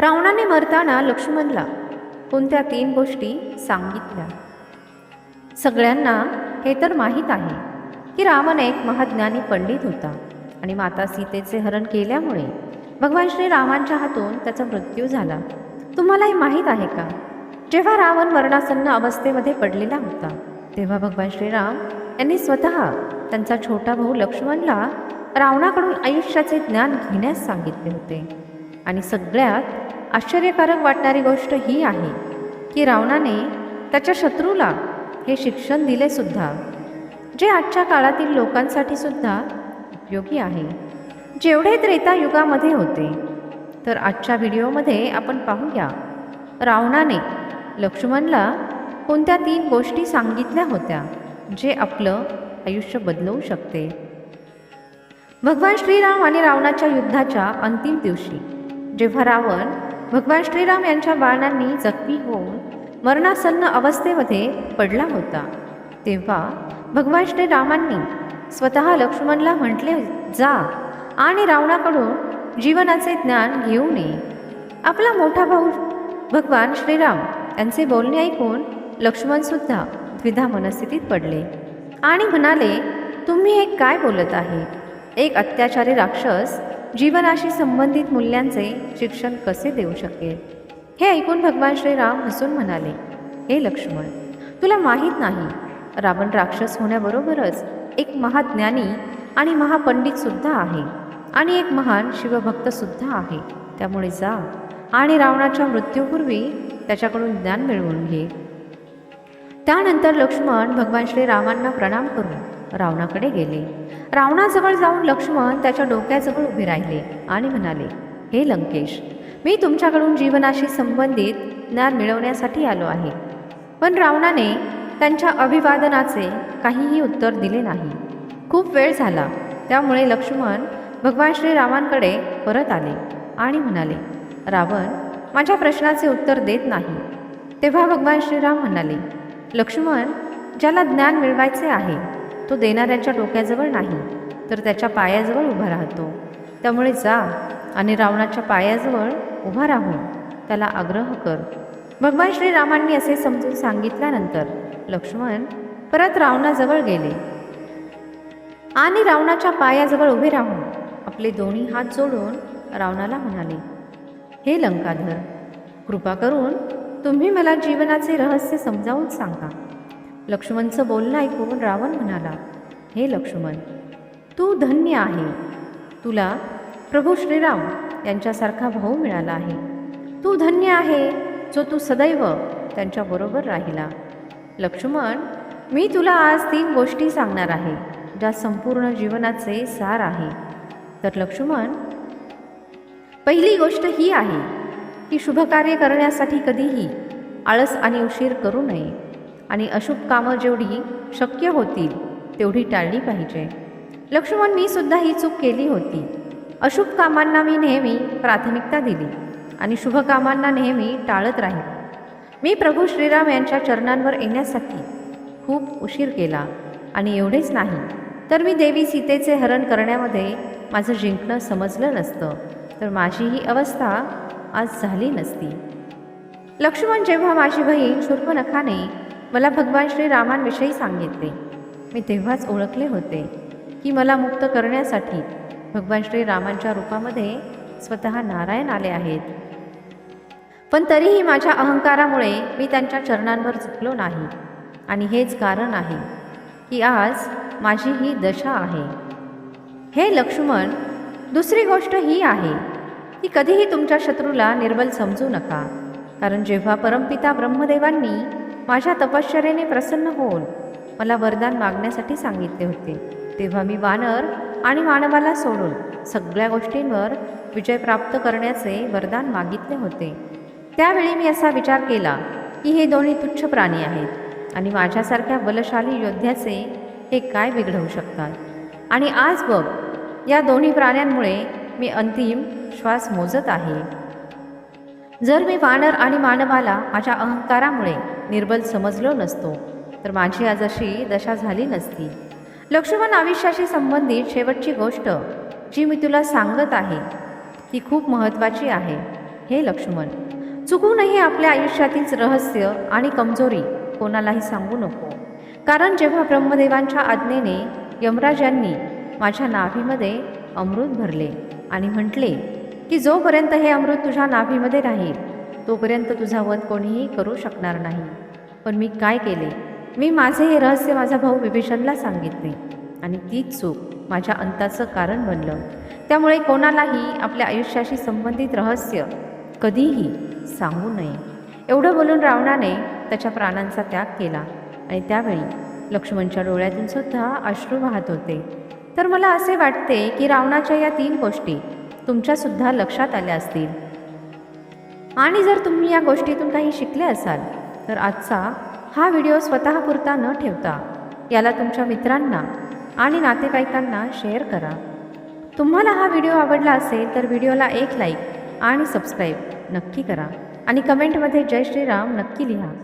रावणाने मरताना लक्ष्मणला कोणत्या तीन गोष्टी सांगितल्या? सगळ्यांना हे तर माहीत आहे की रावण एक महाज्ञानी पंडित होता आणि माता सीतेचे हरण केल्यामुळे भगवान श्रीरामांच्या हातून त्याचा मृत्यू झाला. तुम्हाला हे माहीत आहे का? जेव्हा रावण मरणासन्न अवस्थेमध्ये पडलेला होता तेव्हा भगवान श्रीराम यांनी स्वतः त्यांचा छोटा भाऊ लक्ष्मणला रावणाकडून आयुष्याचे ज्ञान घेण्यास सांगितले होते. आणि सगळ्यात आश्चर्यकारक वाटणारी गोष्ट ही आहे की रावणाने त्याच्या शत्रूला हे शिक्षण दिले सुद्धा. जे आजच्या काळातील लोकांसाठी सुद्धा उपयोगी आहे. जेवढे त्रेतायुगामध्ये होते तर आजच्या व्हिडिओमध्ये आपण पाहूया रावणाने लक्ष्मणला कोणत्या तीन गोष्टी सांगितल्या होत्या जे आपलं आयुष्य बदलवू शकते? भगवान श्रीराम आणि रावणाच्या युद्धाच्या अंतिम दिवशी जेव्हा रावण भगवान श्रीराम यांच्या बाणांनी जखमी होऊन मरणासन्न अवस्थेमध्ये पडला होता. तेव्हा भगवान श्रीरामांनी स्वतः लक्ष्मणला म्हटले जा आणि रावणाकडून जीवनाचे ज्ञान घेऊ नये आपला मोठा भाऊ भगवान श्रीराम यांचे बोलणे ऐकून लक्ष्मणसुद्धा द्विधा मनस्थितीत पडले आणि म्हणाले तुम्ही हे काय बोलत आहे? एक अत्याचारी राक्षस जीवनाशी संबंधित मूल्यांचे शिक्षण कसे देऊ शकेल? हे ऐकून भगवान श्रीराम हसून म्हणाले हे लक्ष्मण तुला माहीत नाही रावण राक्षस होण्याबरोबरच एक महाज्ञानी आणि महापंडितसुद्धा आहे आणि एक महान शिवभक्तसुद्धा आहे. त्यामुळे जा आणि रावणाच्या मृत्यूपूर्वी त्याच्याकडून ज्ञान मिळवून घे. त्यानंतर लक्ष्मण भगवान श्रीरामांना प्रणाम करून रावणाकडे गेले. रावणाजवळ जाऊन लक्ष्मण त्याच्या डोक्याजवळ उभे राहिले आणि म्हणाले हे लंकेश मी तुमच्याकडून जीवनाशी संबंधित ज्ञान मिळवण्यासाठी आलो आहे. पण रावणाने त्यांच्या अभिवादनाचे काहीही उत्तर दिले नाही. खूप वेळ झाला. त्यामुळे लक्ष्मण भगवान श्रीरामांकडे परत आले आणि म्हणाले रावण माझ्या प्रश्नाचे उत्तर देत नाही. तेव्हा भगवान श्रीराम म्हणाले लक्ष्मण ज्याला ज्ञान मिळवायचे आहे तो देणाऱ्याच्या डोक्याजवळ नाही तर त्याच्या पायाजवळ उभा राहतो. त्यामुळे जा आणि रावणाच्या पायाजवळ उभा राहून त्याला आग्रह कर. भगवान श्रीरामांनी असे समजून सांगितल्यानंतर लक्ष्मण परत रावणाजवळ गेले. आणि रावणाच्या पायाजवळ उभे राहून आपले दोन्ही हात जोडून रावणाला म्हणाले हे लंकाधर कृपा करून तुम्ही मला जीवनाचे रहस्य समजावून सांगा. लक्ष्मणचं बोलणं ऐकून रावण म्हणाला हे लक्ष्मण तू धन्य आहे. तुला प्रभू श्रीराम यांच्यासारखा भाऊ मिळाला आहे. तू धन्य आहे जो तू सदैव त्यांच्याबरोबर राहिला. लक्ष्मण मी तुला आज तीन गोष्टी सांगणार आहे ज्या संपूर्ण जीवनाचे सार आहे. तर लक्ष्मण पहिली गोष्ट ही आहे की शुभकार्य करण्यासाठी कधीही आळस आणि उशीर करू नये. आणि अशुभ कामं जेवढी शक्य होतील तेवढी टाळली पाहिजे. लक्ष्मण मी सुद्धा ही चूक केली होती. अशुभ कामांना मी नेहमी प्राथमिकता दिली आणि शुभ कामांना नेहमी टाळत राहील. मी प्रभू श्रीराम यांच्या चरणांवर येण्यासाठी खूप उशीर केला आणि एवढेच नाही तर मी देवी सीतेचे हरण करण्यामध्ये माझं जिंकणं समजलं नसतं तर माझी ही अवस्था आज झाली नसती. लक्ष्मण जेव्हा माझी बहीण शूर्पनखाने मला भगवान श्रीरामांविषयी सांगितले. मी तेव्हाच ओळखले होते की मला मुक्त करण्यासाठी भगवान श्रीरामांच्या रूपामध्ये स्वतः नारायण आले आहेत. पण तरीही माझ्या अहंकारामुळे मी त्यांच्या चरणांवर झुकलो नाही. आणि हेच कारण आहे की आज माझी ही दशा आहे. हे लक्ष्मण दुसरी गोष्ट ही आहे की कधीही तुमच्या शत्रूला निर्बल समजू नका. कारण जेव्हा परमपिता ब्रह्मदेवांनी माझ्या तपश्चर्याने प्रसन्न होऊन मला वरदान मागण्यासाठी सांगितले होते. तेव्हा मी वानर आणि मानवाला सोडून सगळ्या गोष्टींवर विजय प्राप्त करण्याचे वरदान मागितले होते. त्यावेळी मी असा विचार केला की हे दोन्ही तुच्छ प्राणी आहेत आणि माझ्यासारख्या बलशाली योद्ध्याचे हे काय बिघडवू शकतात? आणि आज बघ या दोन्ही प्राण्यांमुळे मी अंतिम श्वास मोजत आहे. जर मी वानर आणि मानवाला माझ्या अहंकारामुळे निर्बल समजलो नसतो. तर माझी आज अशी दशा झाली नसती. लक्ष्मण आयुष्याशी संबंधित शेवटची गोष्ट जी मी तुला सांगत आहे ती खूप महत्त्वाची आहे. हे लक्ष्मण चुकूनही आपल्या आयुष्यातील रहस्य आणि कमजोरी कोणालाही सांगू नको. कारण जेव्हा ब्रह्मदेवांच्या आज्ञेने यमराज यांनी माझ्या नाभीमध्ये अमृत भरले आणि म्हटले की जोपर्यंत हे अमृत तुझ्या नाभीमध्ये राहील तोपर्यंत तुझा वध कोणीही करू शकणार नाही. पण मी काय केले? मी माझे हे रहस्य माझा भाऊ विभीषणला सांगितले. आणि तीच चूक माझ्या अंताचं कारण बनलं. त्यामुळे कोणालाही आपल्या आयुष्याशी संबंधित रहस्य कधीही सांगू नये. एवढं बोलून रावणाने त्याच्या प्राणांचा त्याग केला. आणि त्यावेळी लक्ष्मणच्या डोळ्यातून सुद्धा अश्रू वाहत होते. तर मला असे वाटते की रावणाच्या या तीन गोष्टी तुमच्यासुद्धा लक्षात आल्या असतील. आणि जर तुम्ही या गोष्टीतून काही शिकले असाल तर आजचा हा व्हिडिओ स्वतःपुरता न ठेवता याला तुमच्या मित्रांना आणि नातेवाईकांना शेअर करा. तुम्हाला हा व्हिडिओ आवडला असेल तर व्हिडिओला एक लाईक आणि सबस्क्राईब नक्की करा. आणि कमेंटमध्ये जय श्रीराम नक्की लिहा.